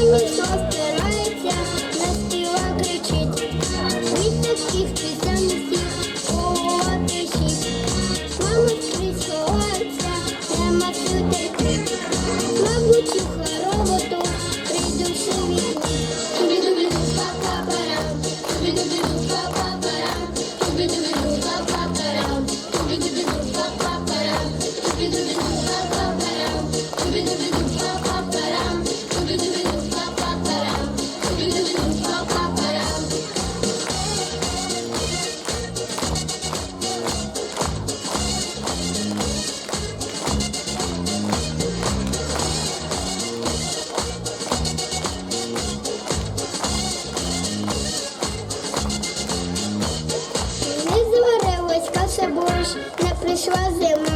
нічого стирається, на співа кричить, від таких пісень. fazer